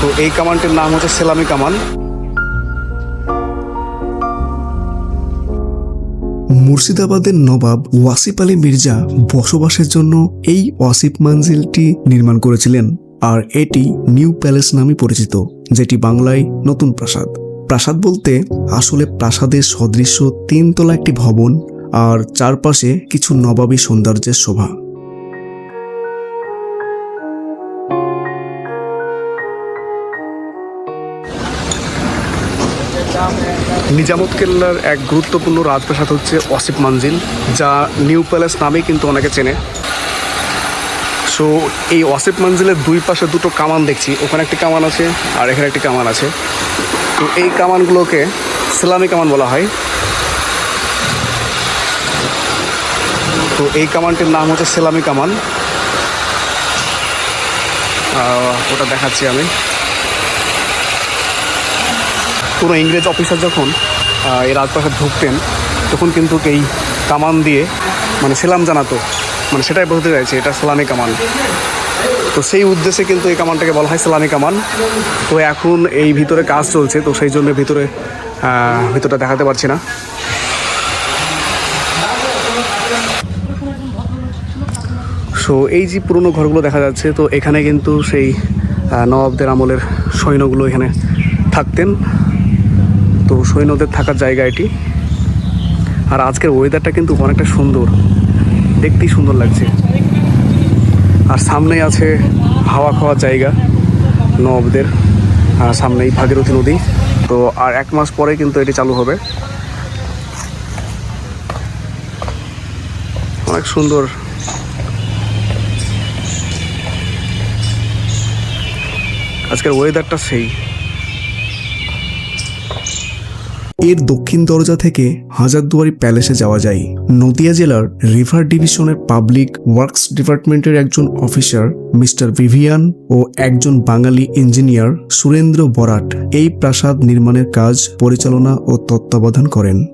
তো এই কামানটির নাম হচ্ছে সেলামি কামান। মুর্শিদাবাদের নবাব ওয়াসিফ আলী মির্জা বসবাসের জন্য এই ওয়াসিফ মানজিলটি নির্মাণ করেছিলেন, আর এটি নিউ প্যালেস নামে পরিচিত, যেটি বাংলায় নতুন প্রাসাদ। প্রাসাদ বলতে আসলে প্রাসাদের সদৃশ্য তিনতলা একটি ভবন, আর চারপাশে কিছু নবাবী সৌন্দর্যের শোভা। নিজামত কেল্লার এক গুরুত্বপূর্ণ রাজপ্রাসাদ হচ্ছে অসিফ মানজিল, যা নিউ প্যালেস নামেই কিন্তু অনেকে চেনে। সো এই ওয়াসিফ মঞ্জিলের দুই পাশে দুটো কামান দেখছি। ওখানে একটি কামান আছে আর এখানে একটি কামান আছে। তো এই কামানগুলোকে সেলামি কামান বলা হয়। তো এই কামানটির নাম হচ্ছে সেলামি কামান। ওটা দেখাচ্ছি আমি। কোনো ইংরেজ অফিসার যখন এই রাজপ্রাসাদ ঢুকতেন, তখন কিন্তু এই কামান দিয়ে মানে সেলাম জানাতো। মানে সেটাই বলতে চাইছে, এটা সালামি কামান। তো সেই উদ্দেশ্যে কিন্তু এই কামানটাকে বলা হয় সালামি কামান। তো এখন এই ভিতরে কাজ চলছে, তো সেই জন্য ভিতরে ভিতরটা দেখাতে পারছি না। সো এই যে পুরনো ঘরগুলো দেখা যাচ্ছে, তো এখানে কিন্তু সেই নবাবদের আমলের সৈন্যগুলো এখানে থাকতেন। তো সৈন্যদের থাকার জায়গা এটি। আর আজকের ওয়েদারটা কিন্তু অনেকটা সুন্দর। দেখতেই সুন্দর লাগছে। আর সামনেই আছে হাওয়া খাওয়ার জায়গা নবাবদের আর সামনেই ভাগীরথী নদী। তো আর এক মাস পরে কিন্তু এটি চালু হবে। অনেক সুন্দর। আজকের ওয়েদারটা সেই। এর দক্ষিণ দরজা থেকে হাজারদুয়ারি প্যালেসে যাওয়া যায়। নদিয়া জেলার রিভার ডিভিশনের পাবলিক ওয়ার্কস ডিপার্টমেন্টের একজন অফিসার, মিস্টার ভিভিয়ান, ও একজন বাঙালি ইঞ্জিনিয়ার সুরেন্দ্র বরাট এই প্রাসাদ নির্মাণের কাজ, পরিচালনা ও তত্ত্বাবধান করেন।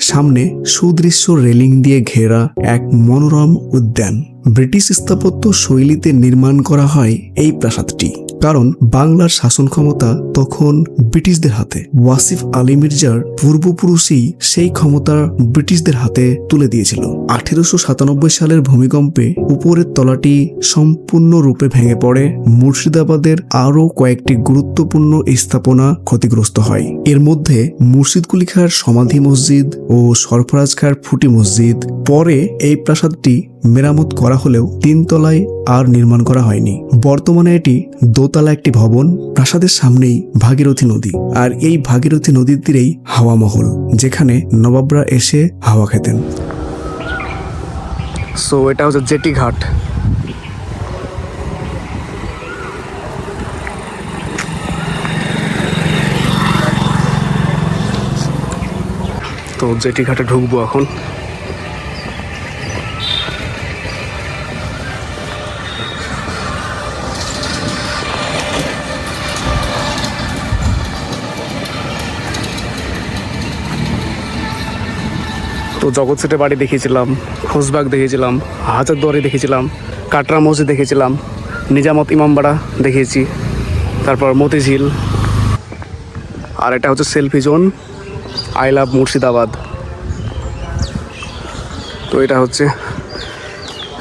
সামনে সুদৃশ্য রেলিং দিয়ে ঘেরা এক মনোরম উদ্যান। ব্রিটিশ স্থাপত্য শৈলীতে নির্মাণ করা হয় এই প্রাসাদটি। কারণ বাংলার শাসন ক্ষমতা তখন ব্রিটিশদের হাতে। ওয়াসিফ আলী মির্জার পূর্বপুরুষই সেই ক্ষমতা ব্রিটিশদের হাতে তুলে দিয়েছিল। আঠেরোশো সাতানব্বই সালের ভূমিকম্পে উপরের তলাটি সম্পূর্ণরূপে ভেঙে পড়ে। মুর্শিদাবাদের আরও কয়েকটি গুরুত্বপূর্ণ স্থাপনা ক্ষতিগ্রস্ত হয়। এর মধ্যে মুর্শিদকুলি খাঁর সমাধি মসজিদ ও সরফরাজ খাঁর ফুটি মসজিদ। পরে এই প্রাসাদটি মেরামত করা হলেও তিনতলায় আর নির্মাণ করা হয়নি। বর্তমানে এটি দোতলা একটি ভবন, প্রাসাদের সামনেই ভাগীরথী নদী আর এই ভাগীরথী নদীর তীরেই হাওয়া মহল, যেখানে নবাবরা এসে হাওয়া খেতেন। সো এটা হচ্ছে জেটি ঘাট। তো জেটি ঘাটে ঢুকবো এখন। তো জগৎ সেটে বাড়ি দেখিয়েছিলাম খোসবাগ দেখিয়েছিলাম হাজারদুয়ারি দেখেছিলাম কাটরা মসজিদ দেখেছিলাম নিজামত ইমামবাড়া দেখিয়েছি, তারপর মতিঝিল। আর এটা হচ্ছে selfie zone, I love Murshidabad. তো এটা হচ্ছে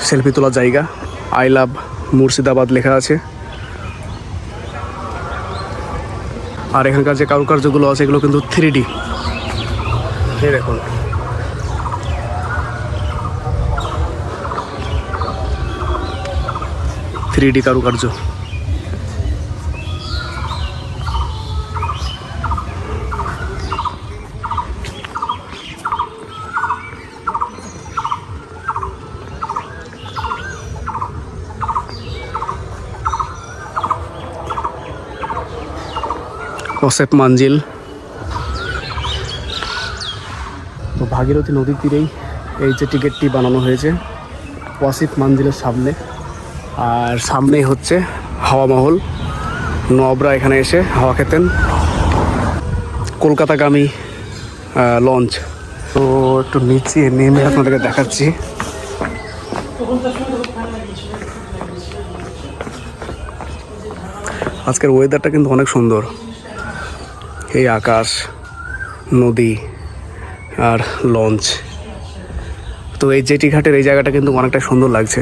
সেলফি তোলার জায়গা, আই লাভ মুর্শিদাবাদ লেখা আছে। আর এখানকার যে কারুকার্যগুলো আছে, এগুলো কিন্তু থ্রি ডি দেখুন। থ্রি ডি কারুকার্য। কসেপ মানজিল তো ভাগীরথী নদীর তীরেই এই যে টিকিটটি বানানো হয়েছে, ওয়াসিফ মানজিলের সামনে। আর সামনেই হচ্ছে হাওয়া মহল। নবরা এখানে এসে হাওয়া খেতেন। কলকাতাগামী লঞ্চ। তো একটু নিচে নেমে আপনাদেরকে দেখাচ্ছি। আজকের ওয়েদারটা কিন্তু অনেক সুন্দর। এই আকাশ, নদী আর লঞ্চ। তো এই জেটি ঘাটের এই জায়গাটা কিন্তু অনেকটা সুন্দর লাগছে।